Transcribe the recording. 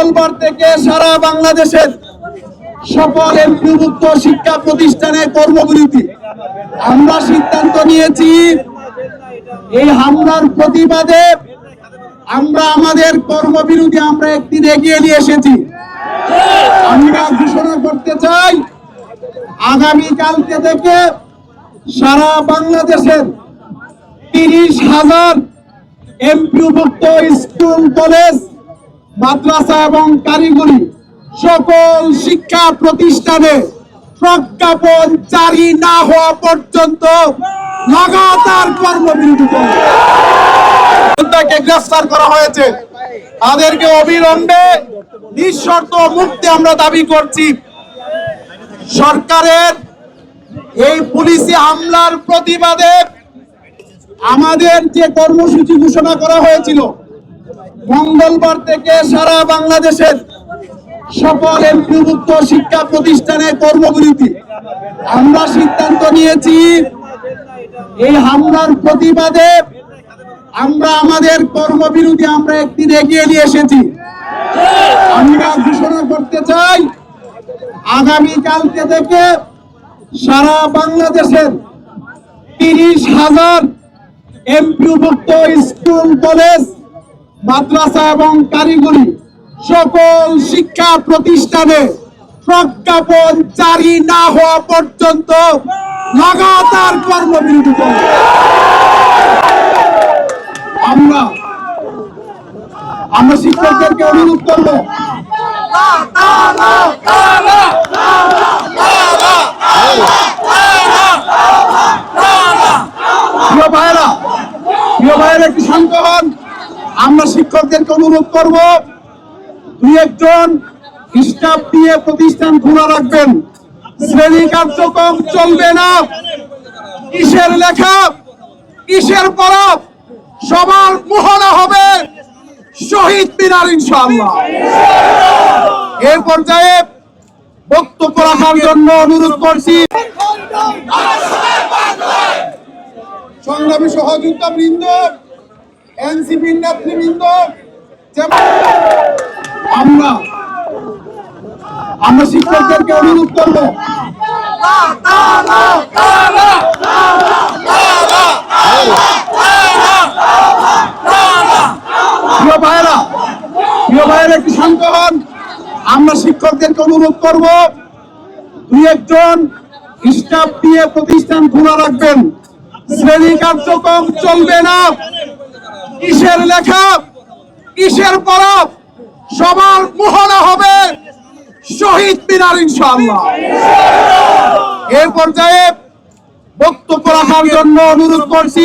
মঙ্গলবার থেকে সারা বাংলাদেশের সকল এমপিভুক্ত শিক্ষা প্রতিষ্ঠানের কর্মবিরতি। আমরা সিদ্ধান্ত নিয়েছি, এই হামলার প্রতিবাদে আমরা আমাদের কর্মবিরতি আমরা একদিন এগিয়ে নিয়ে এসেছি। আমরা ঘোষণা করতে চাই, আগামীকালকে থেকে সারা বাংলাদেশের তিরিশ হাজার এমপিভুক্ত স্কুল, কলেজ মাদ্রাসা এবং কারিগরি সকল শিক্ষা প্রতিষ্ঠানে প্রজ্ঞাপন জারি না হওয়া পর্যন্ত লাগাতার কর্মবিরতি তাকে গ্রেফতার করা হয়েছে। তাদেরকে অবিলম্বে নিঃশর্ত মুক্তি আমরা দাবি করছি। সরকারের এই পুলিশি হামলার প্রতিবাদে আমাদের যে কর্মসূচি ঘোষণা করা হয়েছিল মঙ্গলবার থেকে সারা বাংলাদেশের সকল এমপিভুক্ত শিক্ষা প্রতিষ্ঠানের কর্মবিরতি। আমরা সিদ্ধান্ত নিয়েছি, এই হামলার প্রতিবাদে আমরা আমাদের কর্মবিরতি আমরা একদিন এগিয়ে নিয়ে এসেছি। আমরা ঘোষণা করতে চাই আগামী কালকে থেকে সারা বাংলাদেশের তিরিশ হাজার এমপিভুক্ত স্কুল, কলেজ মাদ্রাসা এবং কারিগরি সকল শিক্ষা প্রতিষ্ঠানে প্রজ্ঞাপন জারি না হওয়া পর্যন্ত লাগাতার কর্মবিরতি আমরা আমরা শিক্ষকদেরকে অনুরোধ করব। প্রিয় ভাইরা প্রিয় ভাইরা একটু শান্ত হন। আমরা শিক্ষকদেরকে অনুরোধ করব, দুই একজন স্টাফ দিয়ে প্রতিষ্ঠান খোলা রাখবেন। শ্রেণি কার্যক্রম চলবে না। কিসের লেখা কিসের পরব সবার মোহনা হবে শহীদ মিনার ইনশাআল্লাহ। এই পর্যায়ে বক্তব্য রাখার জন্য অনুরোধ করছি। সংগ্রামী সহযোগিতা বৃন্দ এনসিপির নেতৃবৃন্দ আমরা আমরা শিক্ষকদেরকে অনুরোধ করব। আমরা শিক্ষকদেরকে অনুরোধ করব, দুই একজন স্টাফ দিয়ে প্রতিষ্ঠান খোলা রাখবেন। শ্রেণি কার্যক্রম চলবে না। কিসের লেখা কিসের পরব, সবার মোহনা হবে শহীদ মিনার ইনশাআল্লাহ। এই পর্যায়ে বক্তব্য রাখার জন্য অনুরোধ করছি।